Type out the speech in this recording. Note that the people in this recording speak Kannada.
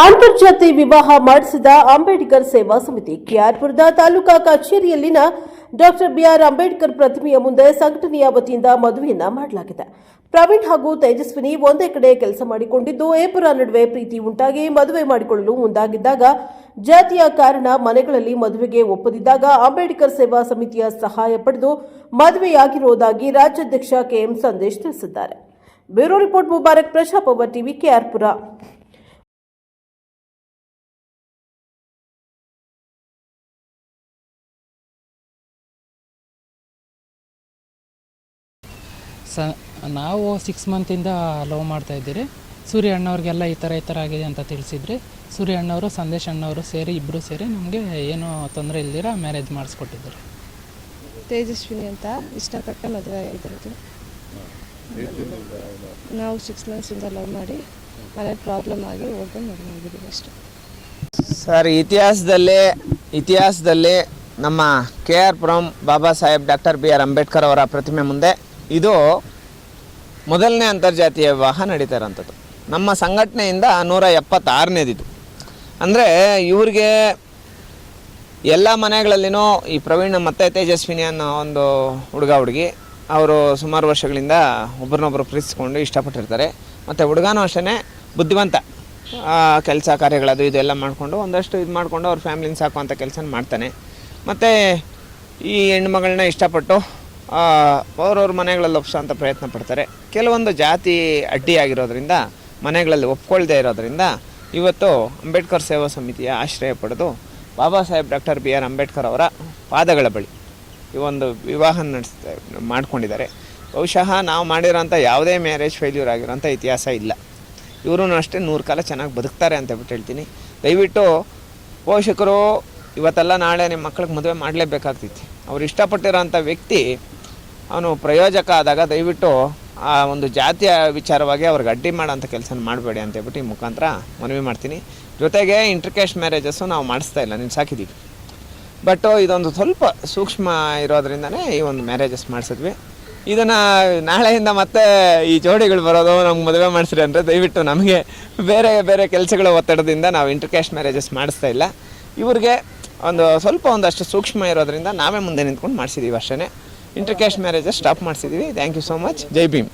ಅಂತರ್ಜಾತಿ ವಿವಾಹ ಮಾಡಿಸಿದ ಅಂಬೇಡ್ಕರ್ ಸೇವಾ ಸಮಿತಿ ಕೆಆರ್ಪುರದ ತಾಲೂಕಾ ಕಚೇರಿಯಲ್ಲಿನ ಡಾಕ್ಟರ್ ಬಿಆರ್ ಅಂಬೇಡ್ಕರ್ ಪ್ರತಿಮೆಯ ಮುಂದೆ ಸಂಘಟನೆಯ ವತಿಯಿಂದ ಮದುವೆಯನ್ನ ಮಾಡಲಾಗಿದೆ. ಪ್ರವೀಣ್ ಹಾಗೂ ತೇಜಸ್ವಿನಿ ಒಂದೇ ಕಡೆ ಕೆಲಸ ಮಾಡಿಕೊಂಡಿದ್ದು, ಏಪುರ ನಡುವೆ ಪ್ರೀತಿ ಉಂಟಾಗಿ ಮದುವೆ ಮಾಡಿಕೊಳ್ಳಲು ಮುಂದಾಗಿದ್ದಾಗ, ಜಾತಿಯ ಕಾರಣ ಮನೆಗಳಲ್ಲಿ ಮದುವೆಗೆ ಒಪ್ಪದಿದ್ದಾಗ ಅಂಬೇಡ್ಕರ್ ಸೇವಾ ಸಮಿತಿಯ ಸಹಾಯ ಪಡೆದು ಮದುವೆಯಾಗಿರುವುದಾಗಿ ರಾಜ್ಯಾಧ್ಯಕ್ಷ ಕೆಎಂ ಸಂದೇಶ್ ತಿಳಿಸಿದ್ದಾರೆ. ಬ್ಯೂರೋ ರಿಪೋರ್ಟ್, ಮುಬಾರಕ್ ಪ್ರಜಾಪವ ಟಿವಿ, ಕೆಆರ್ಪುರ. ಸ ನಾವು ಸಿಕ್ಸ್ ಮಂತಿಂದ ಲವ್ ಮಾಡ್ತಾ ಇದ್ದೀರಿ. ಸೂರ್ಯ ಅಣ್ಣವ್ರಿಗೆಲ್ಲ ಈ ಥರ ಈ ಥರ ಆಗಿದೆ ಅಂತ ತಿಳಿಸಿದ್ರಿ. ಸೂರ್ಯ ಅಣ್ಣವರು ಸಂದೇಶ್ ಅಣ್ಣವರು ಸೇರಿ ಇಬ್ಬರು ಸೇರಿ ನಮಗೆ ಏನೂ ತೊಂದರೆ ಇಲ್ದಿರ ಮ್ಯಾರೇಜ್ ಮಾಡಿಸ್ಕೊಟ್ಟಿದ್ದಾರೆ. ತೇಜಸ್ವಿನಿ ಅಂತ ಇಷ್ಟಪಟ್ಟು ಮದುವೆ ಆಗಿದ್ದು ನಾವು ಸಿಕ್ಸ್ ಮಂತ್ಸಿಂದ ಲವ್ ಮಾಡಿ ಮನೆ ಪ್ರಾಬ್ಲಮ್ ಆಗಿ ಹೋಗಿ ಮದುವೆ ಆಗಿದ್ದೀವಿ ಅಷ್ಟೇ. ಸರ್ ಇತಿಹಾಸದಲ್ಲಿ ಇತಿಹಾಸದಲ್ಲಿ ನಮ್ಮ K R Puram Baba Saheb doctor B R Ambedkar ಅವರ ಪ್ರತಿಮೆ ಮುಂದೆ ಇದು ಮೊದಲನೇ ಅಂತರ್ಜಾತೀಯ ವಿವಾಹ ನಡೀತಾ ಇರೋಂಥದ್ದು ನಮ್ಮ ಸಂಘಟನೆಯಿಂದ ನೂರ ಎಪ್ಪತ್ತಾರನೇದಿದು ಅಂದರೆ ಇವ್ರಿಗೆ ಎಲ್ಲ ಮನೆಗಳಲ್ಲಿನೂ ಈ ಪ್ರವೀಣ್ ಮತ್ತು ತೇಜಸ್ವಿನಿ ಅನ್ನೋ ಒಂದು ಹುಡುಗ ಹುಡುಗಿ, ಅವರು ಸುಮಾರು ವರ್ಷಗಳಿಂದ ಒಬ್ರನ್ನೊಬ್ರು ಪ್ರೀತಿಸ್ಕೊಂಡು ಇಷ್ಟಪಟ್ಟಿರ್ತಾರೆ. ಮತ್ತು ಹುಡುಗನೂ ಅಷ್ಟೇ ಬುದ್ಧಿವಂತ. ಕೆಲಸ ಕಾರ್ಯಗಳದು ಇದೆಲ್ಲ ಮಾಡಿಕೊಂಡು ಒಂದಷ್ಟು ಇದು ಮಾಡಿಕೊಂಡು ಅವ್ರ ಫ್ಯಾಮಿಲಿನ ಸಾಕುವಂಥ ಕೆಲಸ ಮಾಡ್ತಾನೆ. ಮತ್ತು ಈ ಹೆಣ್ಮಗಳನ್ನ ಇಷ್ಟಪಟ್ಟು ಅವ್ರವ್ರ ಮನೆಗಳಲ್ಲಿ ಒಪ್ಸೋಂಥ ಪ್ರಯತ್ನ ಪಡ್ತಾರೆ. ಕೆಲವೊಂದು ಜಾತಿ ಅಡ್ಡಿಯಾಗಿರೋದ್ರಿಂದ, ಮನೆಗಳಲ್ಲಿ ಒಪ್ಕೊಳ್ದೇ ಇರೋದ್ರಿಂದ, ಇವತ್ತು ಅಂಬೇಡ್ಕರ್ ಸೇವಾ ಸಮಿತಿಯ ಆಶ್ರಯ ಪಡೆದು Baba Saheb doctor B R Ambedkar ಅವರ ಪಾದಗಳ ಬಳಿ ಈ ಒಂದು ವಿವಾಹ ನಡೆಸ್ತಾ, ಮಾಡ್ಕೊಂಡಿದ್ದಾರೆ. ಬಹುಶಃ ನಾವು ಮಾಡಿರೋಂಥ ಯಾವುದೇ ಮ್ಯಾರೇಜ್ ಫೇಲ್ಯೂರ್ ಆಗಿರೋಂಥ ಇತಿಹಾಸ ಇಲ್ಲ. ಇವರು ಅಷ್ಟೇ ನೂರು ಕಾಲ ಚೆನ್ನಾಗಿ ಬದುಕ್ತಾರೆ ಅಂತ ಹೇಳ್ಬಿಟ್ಟು ಹೇಳ್ತೀನಿ. ದಯವಿಟ್ಟು ಪೋಷಕರು, ಇವತ್ತೆಲ್ಲ ನಾಳೆ ನಿಮ್ಮ ಮಕ್ಳಿಗೆ ಮದುವೆ ಮಾಡಲೇಬೇಕಾಗ್ತೈತಿ. ಅವ್ರು ಇಷ್ಟಪಟ್ಟಿರೋಂಥ ವ್ಯಕ್ತಿ ಅವನು ಪ್ರಯೋಜಕ ಆದಾಗ ದಯವಿಟ್ಟು ಆ ಒಂದು ಜಾತಿಯ ವಿಚಾರವಾಗಿ ಅವ್ರಿಗೆ ಅಡ್ಡಿ ಮಾಡೋಂಥ ಕೆಲಸ ಮಾಡಬೇಡಿ ಅಂತ ಹೇಳ್ಬಿಟ್ಟು ಈ ಮುಖಾಂತರ ಮನವಿ ಮಾಡ್ತೀನಿ. ಜೊತೆಗೆ ಇಂಟರ್ಕ್ಯಾಸ್ಟ್ ಮ್ಯಾರೇಜಸ್ಸು ನಾವು ಮಾಡಿಸ್ತಾ ಇಲ್ಲ, ನೀನು ಸಾಕಿದ್ದೀವಿ. ಬಟ್ ಇದೊಂದು ಸ್ವಲ್ಪ ಸೂಕ್ಷ್ಮ ಇರೋದ್ರಿಂದನೇ ಈ ಒಂದು ಮ್ಯಾರೇಜಸ್ ಮಾಡಿಸಿದ್ವಿ. ಇದನ್ನು ನಾಳೆಯಿಂದ ಮತ್ತೆ ಈ ಜೋಡಿಗಳು ಬರೋದು ನಮ್ಗೆ ಮದುವೆ ಮಾಡಿಸ್ರಿ ಅಂದರೆ ದಯವಿಟ್ಟು ನಮಗೆ ಬೇರೆ ಬೇರೆ ಕೆಲಸಗಳ ಒತ್ತಡದಿಂದ ನಾವು ಇಂಟರ್ಕ್ಯಾಸ್ಟ್ ಮ್ಯಾರೇಜಸ್ ಮಾಡಿಸ್ತಾ ಇಲ್ಲ. ಇವ್ರಿಗೆ ಒಂದು ಸ್ವಲ್ಪ ಒಂದಷ್ಟು ಸೂಕ್ಷ್ಮ ಇರೋದರಿಂದ ನಾವೇ ಮುಂದೆ ನಿಂತ್ಕೊಂಡು ಮಾಡಿಸಿದ್ದೀವಿ ಅಷ್ಟೇ intercaste marriages stop ಮಾಡಿಸಿದ್ದೀವಿ thank you so much Jai Bhim.